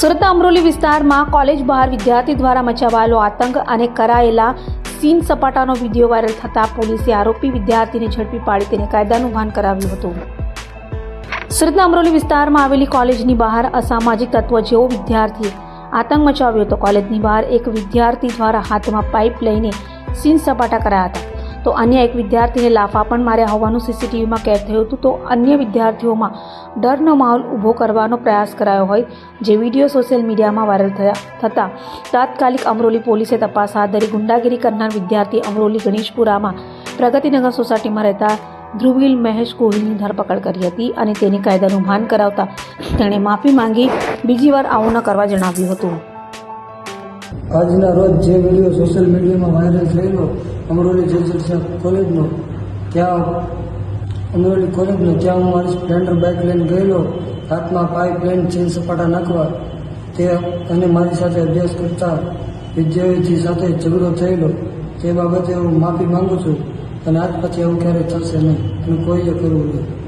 સુરતના અમરોલી વિસ્તારમાં કોલેજ બહાર વિદ્યાર્થી દ્વારા મચાવાયેલો આતંક અને કરાયેલા સીન સપાટાનો વીડિયો વાયરલ થતાં પોલીસે આરોપી વિદ્યાર્થીને ઝડપી પાડી તેને કાયદાનું ભાન કરાવ્યું હતું. સુરતના અમરોલી વિસ્તારમાં આવેલી કોલેજની બહાર અસામાજિક તત્વ જેવો વિદ્યાર્થી આતંક મચાવ્યો હતો. કોલેજની બહાર એક વિદ્યાર્થી દ્વારા હાથમાં પાઇપ લઈને સીન સપાટા કરાયા હતા. તો અન્ય એક વિદ્યાર્થીને લાફા પણ માર્યા હોવાનું સીસીટીવીમાં કેદ થયું હતું. તો અન્ય વિદ્યાર્થીઓમાં ડરનો માહોલ ઊભો કરવાનો પ્રયાસ કરાયો હોય જે વીડિયો સોશિયલ મીડિયામાં વાયરલ થયા થતાં તાત્કાલિક અમરોલી પોલીસે તપાસ હાથ ધરી ગુંડાગીરી કરનાર વિદ્યાર્થી અમરોલી ગણેશપુરામાં પ્રગતિનગર સોસાયટીમાં રહેતા ધ્રુવીલ મહેશ કોહલીની ધરપકડ કરી હતી અને તેની કાયદાનું ભાન કરાવતા તેણે માફી માંગી બીજી વાર આવું ન કરવા જણાવ્યું હતું. આજના રોજ જે વીડિયો સોશિયલ મીડિયામાં વાયરલ થયેલો અમરોલી જેજર કોલેજનો, ત્યાં અમરોલી કોલેજનો, ત્યાં હું મારી સ્પ્લેન્ડર બાઇક લઈને ગયેલો, હાથમાં પાઇપ લઈને ચીન સપાટા નાખવા. તે અને મારી સાથે અભ્યાસ કરતા વિદ્યાર્થી સાથે ઝઘડો થયેલો. તે બાબતે હું માફી માંગુ છું અને આજ પછી એવું ક્યારેય થશે નહીં અને કોઈએ કરવું નહીં.